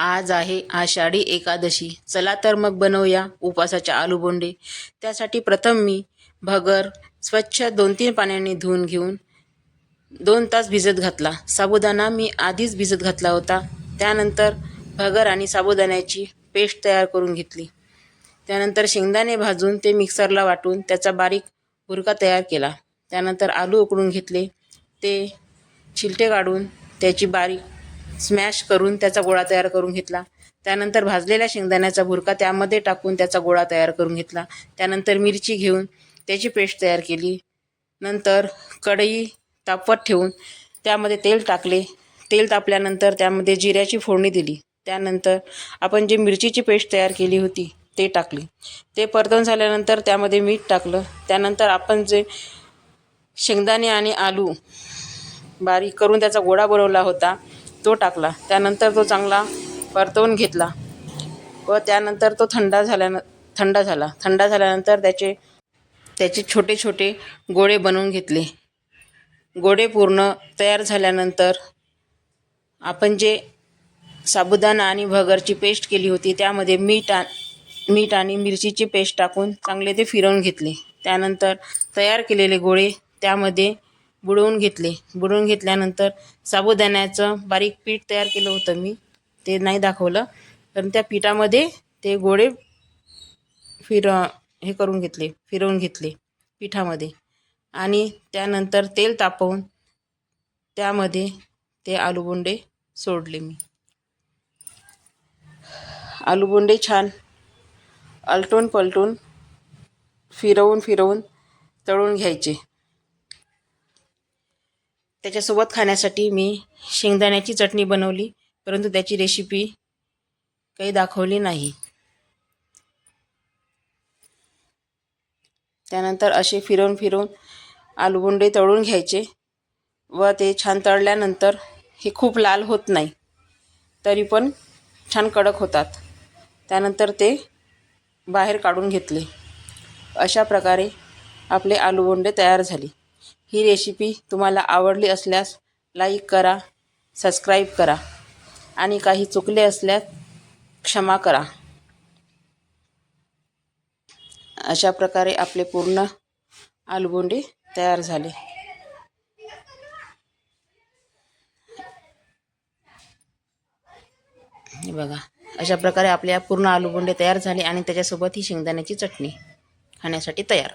आज आहे आषाढी एकादशी. चला तर मग बनवूया उपासाचे आलूबोंडे. त्यासाठी प्रथम मी भगर स्वच्छ दोन तीन पाण्याने धुवून घेऊन दोन तास भिजत घातला. साबुदाणा मी आधीच भिजत घातला होता. त्यानंतर भगर आणि साबुदाण्याची पेस्ट तयार करून घेतली. त्यानंतर शेंगदाणे भाजून ते मिक्सरला वाटून त्याचा बारीक भुरका तयार केला. त्यानंतर आलू उकडून घेतले. ते छिलटे काढून त्याची बारीक स्मॅश करून त्याचा गोळा तयार करून घेतला. त्यानंतर भाजलेल्या शेंगदाण्याचा भुरका त्यामध्ये टाकून त्याचा गोळा तयार करून घेतला. त्यानंतर मिरची घेऊन त्याची पेस्ट तयार केली. नंतर कढई तापवत ठेवून त्यामध्ये तेल टाकले. तेल तापल्यानंतर त्यामध्ये जिऱ्याची फोडणी दिली. त्यानंतर आपण जी मिरचीची पेस्ट तयार केली होती ते टाकली. ते परतवून झाल्यानंतर त्यामध्ये मीठ टाकलं. त्यानंतर आपण जे शेंगदाणे आणि आलू बारीक करून त्याचा गोळा बनवला होता तो टाकला. त्यानंतर तो चांगला परतवून घेतला. व त्यानंतर तो थंड झाल्यानं थंड झाला. थंड झाल्यानंतर त्याचे त्याचे छोटे छोटे गोळे बनवून घेतले. गोळे पूर्ण तयार झाल्यानंतर आपण जे साबुदाणा आणि भगरची पेस्ट केली होती त्यामध्ये मीठ आ मीठ आणि मिरचीची पेस्ट टाकून चांगले ते फिरवून घेतले. त्यानंतर तयार केलेले गोळे त्यामध्ये बुडवून घेतले. बुडवून घेतल्यानंतर साबुदाण्याचं बारीक पीठ तयार केलं होतं मी. ते नाही दाखवलं. पण त्या पिठामध्ये ते गोळे फिर हे करून घेतले फिरवून घेतले पिठामध्ये. आणि त्यानंतर तेल तापवून त्यामध्ये ते आलूबोंडे सोडले मी. आलूबोंडे छान आलटून पलटून फिरवून फिरवून तळून घ्यायचे. त्याच्यासोबत खाण्यासाठी मी शेंगदाण्याची चटणी बनवली परंतु त्याची रेसिपी काही दाखवली नाही. त्यानंतर असे फिरवून फिरवून आलूबोंडे तळून घ्यायचे व ते छान तळल्यानंतर हे खूप लाल होत नाही तरी पण छान कडक होतात. त्यानंतर ते बाहेर काढून घेतले. अशा प्रकारे आपले आलूबोंडे तयार झाले. ही रेसिपी तुम्हाला आवडली असल्यास लाईक करा सबस्क्राईब करा आणि काही चुकले असल्यास क्षमा करा. अशा प्रकारे आपले पूर्ण आलूबोंडे तयार झाले. हे बघा अशा प्रकारे आपल्या पूर्ण आलूबोंडे तयार झाले आणि त्याच्यासोबत ही शेंगदाण्याची चटणी खाण्यासाठी तयार.